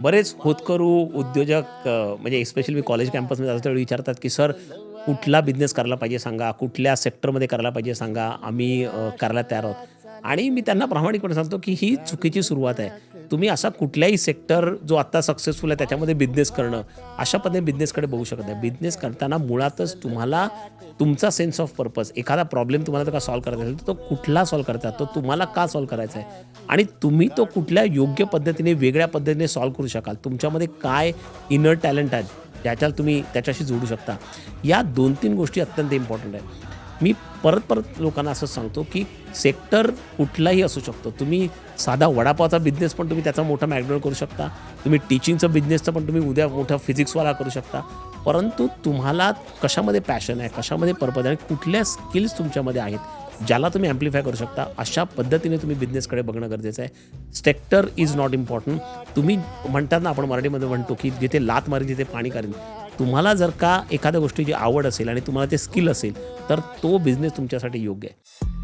बरेच होतकरू उद्योजक म्हणजे स्पेशली मी कॉलेज कॅम्पसमध्ये जातो त्यावेळी विचारतात की सर कुठला बिझनेस करायला पाहिजे सांगा? कुठल्या सेक्टरमध्ये करायला पाहिजे सांगा? आम्ही करायला तयार आहोत. आणि मी त्यांना प्रामाणिकपणे सांगतो की ही चुकीची सुरुवात आहे. तुम्ही असा कुठल्याही सेक्टर जो आत्ता सक्सेसफुल आहे त्याच्यामध्ये बिझनेस करणं अशा पद्धतीने बिझनेसकडे बघू शकत नाही. बिझनेस करताना मुळातच तुम्हाला तुमचा सेन्स ऑफ पर्पज एखादा प्रॉब्लेम तुम्हाला जर का सॉल्व्ह करायचा असेल तर तो कुठला सॉल्व्ह करायचा तो तुम्हाला का सॉल्व्ह करायचा आहे? आणि तुम्ही तो कुठल्या योग्य पद्धतीने वेगळ्या पद्धतीने सॉल्व्ह करू शकाल? तुमच्यामध्ये काय इनर टॅलेंट आहे ज्याच्याला तुम्ही त्याच्याशी जोडू शकता? या दोन तीन गोष्टी अत्यंत इम्पॉर्टंट आहेत. मी परत परत लोकांना असं सांगतो की सेक्टर कुठलाही असू शकतो. तुम्ही साधा वडापावचा बिझनेस पण तुम्ही त्याचा मोठा मॅकडोनल करू शकता. तुम्ही टीचिंगचं बिझनेसचं पण तुम्ही उद्या मोठा फिजिक्सवाला करू शकता. परंतु तुम्हाला कशामध्ये पॅशन आहे कशामध्ये पर्पज आहे कुठल्या स्किल्स तुमच्यामध्ये आहेत ज्याला तुम्ही ॲम्प्लिफाय करू शकता अशा पद्धतीने तुम्ही बिझनेसकडे बघणं गरजेचं आहे. सेक्टर इज नॉट इम्पॉर्टंट तुम्ही म्हणतात ना आपण मराठीमध्ये म्हणतो की जिथे लात मारी तिथे पाणी करेन तुम्हाला जर का एखाद्या गोष्टीची आवड असेल आणि तुम्हाला ते स्किल असेल तर तो बिझनेस तुमच्यासाठी योग्य आहे.